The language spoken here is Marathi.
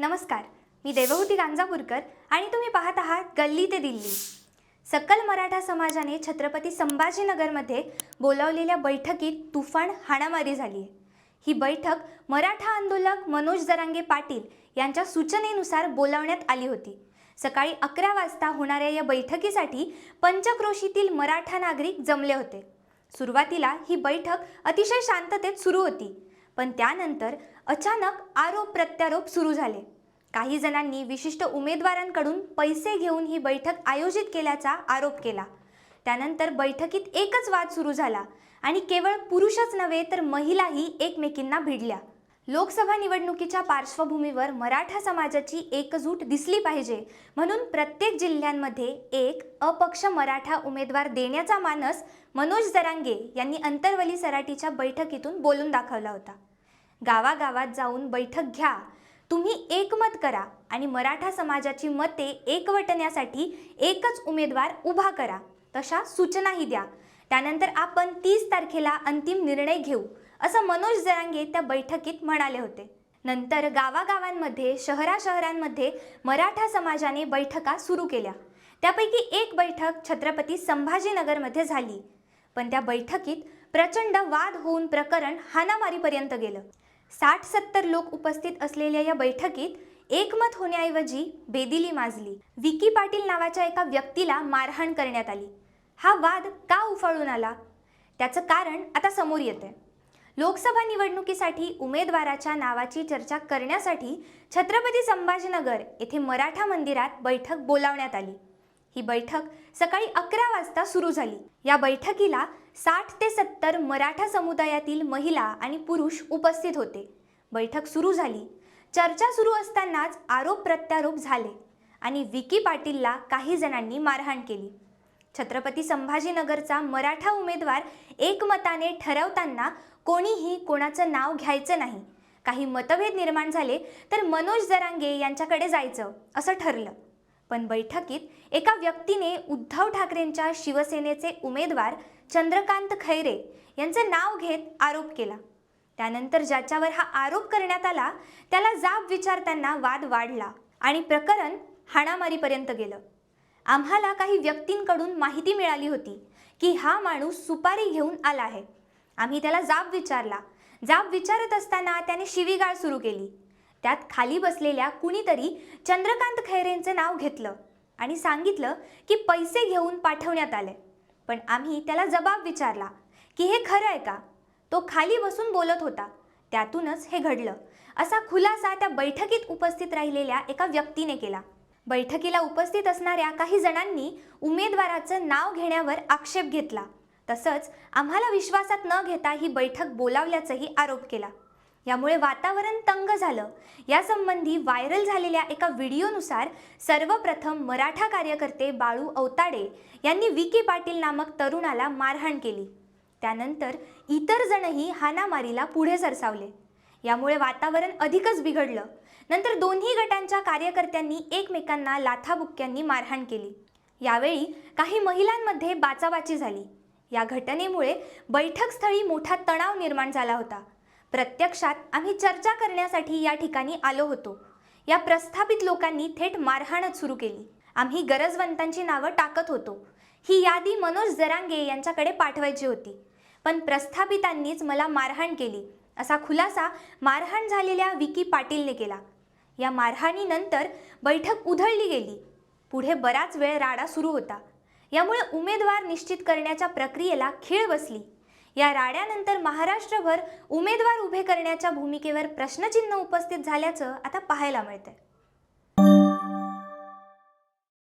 नमस्कार मी देवहूती गांजापूरकर आणि तुम्ही पाहत आहात गल्ली ते दिल्ली. सकल मराठा समाजाने छत्रपती संभाजीनगरमध्ये बोलावलेल्या बैठकीत तुफान हाणामारी झाली आहे ही बैठक मराठा आंदोलक मनोज जरांगे पाटील यांच्या सूचनेनुसार बोलावण्यात आली होती. सकाळी अकरा वाजता होणाऱ्या या बैठकीसाठी पंचक्रोशीतील मराठा नागरिक जमले होते. सुरुवातीला ही बैठक अतिशय शांततेत सुरू होती. पण त्यानंतर अचानक आरोप प्रत्यारोप सुरू झाले. काही जणांनी विशिष्ट उमेदवारांकडून पैसे घेऊन ही बैठक आयोजित केल्याचा आरोप केला. त्यानंतर बैठकीत एकच वाद सुरू झाला आणि केवळ पुरुषच नव्हे तर महिलाही एकमेकींना भिडल्या. लोकसभा निवडणुकीच्या पार्श्वभूमीवर मराठा समाजाची एकजूट दिसली पाहिजे म्हणून प्रत्येक जिल्ह्यांमध्ये एक अपक्ष मराठा उमेदवार देण्याचा मानस मनोज जरांगे यांनी अंतरवली सराटीच्या बैठकीतून बोलून दाखवला होता. गावागावात जाऊन बैठक घ्या तुम्ही एकमत करा आणि मराठा समाजाची मते एकवटण्यासाठी एकच उमेदवार उभा करा तशा सूचनाही द्या. त्यानंतर आपण तीस तारखेला अंतिम निर्णय घेऊ. असं मनोज जरांगे त्या बैठकीत म्हणाले होते. नंतर गावागावांमध्ये शहराशहरांमध्ये मराठा समाजाने बैठका सुरू केल्या. त्यापैकी एक बैठक छत्रपती संभाजीनगरमध्ये झाली. पण त्या बैठकीत प्रचंड वाद होऊन प्रकरण हाणामारीपर्यंत गेलं. साठ सत्तर लोक उपस्थित असलेल्या या बैठकीत एकमत होण्याऐवजी बेदिली माजली. विकी पाटील नावाच्या एका व्यक्तीला मारहाण करण्यात आली. हा वाद का उफाळून आला? त्याचं कारण आता समोर येतंय. लोकसभा निवडणुकीसाठी उमेदवाराच्या नावाची चर्चा करण्यासाठी छत्रपती संभाजीनगर येथे मराठा मंदिरात बैठक बोलावण्यात आली. ही बैठक सकाळी अकरा वाजता सुरू झाली. या बैठकीला साठ ते सत्तर मराठा समुदायातील महिला आणि पुरुष उपस्थित होते. बैठक सुरू झाली. चर्चा सुरू असतानाच आरोप प्रत्यारोप झाले आणि विकी पाटीलला काही जणांनी मारहाण केली. छत्रपती संभाजीनगरचा मराठा उमेदवार एकमताने ठरवताना कोणीही कोणाचं नाव घ्यायचं नाही. काही मतभेद निर्माण झाले तर मनोज जरांगे यांच्याकडे जायचं असं ठरलं. पण बैठकीत एका व्यक्तीने उद्धव ठाकरेंच्या शिवसेनेचे उमेदवार चंद्रकांत खैरे यांचं नाव घेत आरोप केला. त्यानंतर ज्याच्यावर हा आरोप करण्यात आला त्याला जाब विचारताना वाद वाढला आणि प्रकरण हाणामारीपर्यंत गेलं. आम्हाला काही व्यक्तींकडून माहिती मिळाली होती की हा माणूस सुपारी घेऊन आला आहे. आम्ही त्याला जाब विचारला. जाब विचारत असताना त्याने शिवीगाळ सुरू केली. त्यात खाली बसलेल्या कुणीतरी चंद्रकांत खैरेंचं नाव घेतलं आणि सांगितलं की पैसे घेऊन पाठवण्यात आले. पण आम्ही त्याला जबाब विचारला की हे खरं आहे का? तो खाली बसून बोलत होता. त्यातूनच हे घडलं. असा खुलासा त्या बैठकीत उपस्थित राहिलेल्या एका व्यक्तीने केला. बैठकीला उपस्थित असणाऱ्या काही जणांनी उमेदवाराचं नाव घेण्यावर आक्षेप घेतला. तसंच आम्हाला विश्वासात न घेता ही बैठक बोलावल्याचाही आरोप केला. यामुळे वातावरण तंग झालं. यासंबंधी व्हायरल झालेल्या एका व्हिडिओनुसार सर्वप्रथम मराठा कार्यकर्ते बाळू अवताडे यांनी विकी पाटील नामक तरुणाला मारहाण केली. त्यानंतर इतर जणही हाणामारीला पुढे सरसावले. यामुळे वातावरण अधिकच बिघडलं. नंतर दोन्ही गटांच्या कार्यकर्त्यांनी एकमेकांना लाथाबुक्क्यांनी मारहाण केली. यावेळी काही महिलांमध्ये बाचाबाची झाली. या घटनेमुळे बैठकस्थळी मोठा तणाव निर्माण झाला होता. प्रत्यक्षात आम्ही चर्चा करण्यासाठी या ठिकाणी आलो होतो. या प्रस्थापित लोकांनी थेट मारहाणच सुरू केली. आम्ही गरजवंतांची नावं टाकत होतो. ही यादी मनोज जरांगे यांच्याकडे पाठवायची होती. पण प्रस्थापितांनीच मला मारहाण केली. असा खुलासा मारहाण झालेल्या विकी पाटीलने केला. या मारहाणीनंतर बैठक उधळली गेली. पुढे बराच वेळ राडा सुरू होता. यामुळे उमेदवार निश्चित करण्याच्या प्रक्रियेला खीळ बसली. या राड्यानंतर महाराष्ट्रभर उमेदवार उभे करण्याच्या भूमिकेवर प्रश्नचिन्ह उपस्थित झाल्याचं आता पाहायला मिळतंय.